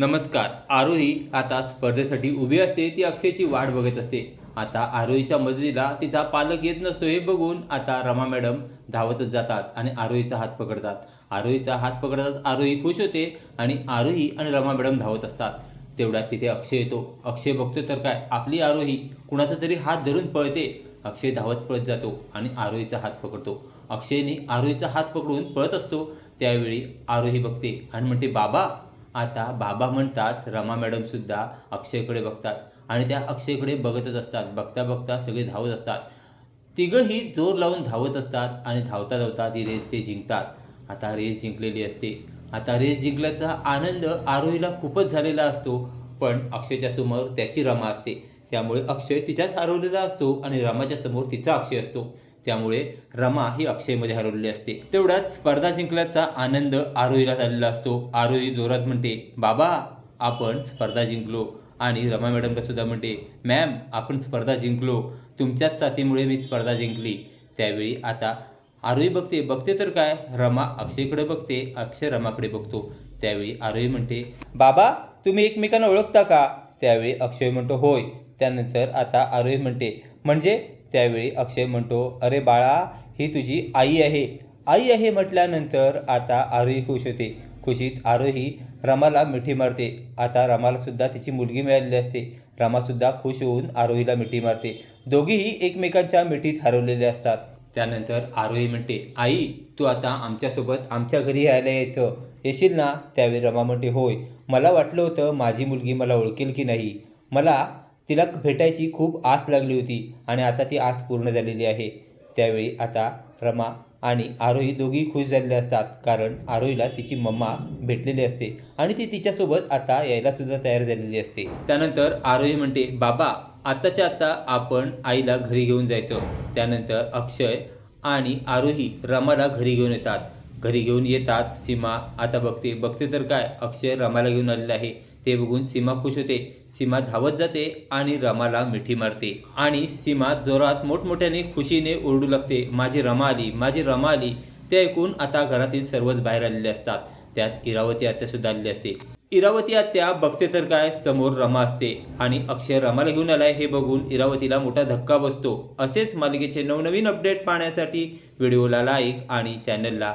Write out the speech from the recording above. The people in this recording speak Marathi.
नमस्कार. आरोही आता स्पर्धेसाठी उभी असते ती अक्षयची वाट बघत असते. आता आरोहीच्या मदतीला तिचा पालक येत नसतो हे बघून आता रमा मॅडम धावतच जातात आणि आरोहीचा हात पकडतात. आरोहीचा हात पकडतात आरोही खुश होते आणि आरोही आणि रमा मॅडम धावत असतात. तेवढ्यात तिथे अक्षय येतो. अक्षय बघतो तर काय आपली आरोही कुणाचा तरी हात धरून पळते. अक्षय धावत पळत जातो आणि आरोहीचा हात पकडतो. अक्षयने आरोहीचा हात पकडून पळत असतो. त्यावेळी आरोही बघते आणि म्हणते बाबा आता बाबा म्हणतात रमा मॅडमसुद्धा अक्षयकडे बघतात. आणि त्या अक्षयकडे बघतच असतात. बघता बघता सगळे धावत असतात. तिघंही जोर लावून धावत असतात आणि धावता धावता ती रेस ते जिंकतात. आता रेस जिंकलेली असते. आता रेस जिंकल्याचा आनंद आरोहीला खूपच झालेला असतो. पण अक्षयच्या समोर त्याची रमा असते. त्यामुळे अक्षय तिच्यात हरवलेला असतो आणि रमाच्या समोर तिचा अक्षय असतो. त्यामुळे रमा ही अक्षयमध्ये हरवलेली असते. तेवढ्याच स्पर्धा जिंकल्याचा आनंद आरोहीला झालेला असतो. आरोही जोरात म्हणते बाबा आपण स्पर्धा जिंकलो. आणि रमा मॅडमला सुद्धा म्हणते मॅम आपण स्पर्धा जिंकलो. तुमच्याच साथीमुळे मी स्पर्धा जिंकली. त्यावेळी आता आरोही बघते बघते तर काय? रमा अक्षयकडे बघते अक्षय रमाकडे बघतो. त्यावेळी आरोही म्हणते बाबा तुम्ही एकमेकांना ओळखता का? त्यावेळी अक्षय म्हणतो होय. त्यानंतर आता आरोही म्हणते म्हणजे त्यावेळी अक्षय म्हणतो अरे बाळा ही तुझी आई आहे. आई आहे म्हटल्यानंतर आता आरोही खुश होते. खुशीत आरोही रमाला मिठी मारते. आता रमालासुद्धा तिची मुलगी मिळालेली असते. रमासुद्धा खुश होऊन आरोहीला मिठी मारते. दोघीही एकमेकांच्या मिठीत हरवलेले असतात. त्यानंतर आरोही म्हणते आई तू आता आमच्यासोबत आमच्या घरी यायला यायचं. येशील ना? त्यावेळी रमा म्हणते होय. मला वाटलं होतं माझी मुलगी मला ओळखेल की नाही. मला तिला भेटायची खूप आस लागली होती आणि आता ती आस पूर्ण झालेली आहे. त्यावेळी आता रमा आणि आरोही दोघी खुश झालेले असतात कारण आरोहीला तिची मम्मा भेटलेली असते आणि ती तिच्यासोबत आता यायला सुद्धा तयार झालेली असते. त्यानंतर आरोही म्हणते बाबा आत्ताच्या आत्ता आपण आईला घरी घेऊन जायचं. त्यानंतर अक्षय आणि आरोही रमाला घरी घेऊन येतात. घरी घेऊन येतात. सीमा आता बघते बघते तर काय? अक्षय रमाला घेऊन आलेला आहे. ते बघून सीमा खुश होते. सीमा धावत जाते आणि रमाला मिठी मारते. आणि सीमा जोरात मोठमोठ्याने खुशीने ओरडू लागते. माझी रमा आली माझी रमा आली. ते ऐकून आता घरातील सर्वच बाहेर आलेले असतात. त्यात इरावती आत्या सुद्धा आलेली असते. इरावती आत्या बघते तर काय? समोर रमा असते. आणि अक्षय रमाला घेऊन आलाय. हे बघून इरावतीला मोठा धक्का बसतो. असेच मालिकेचे नवनवीन अपडेट पाहण्यासाठी व्हिडिओला लाईक आणि चॅनलला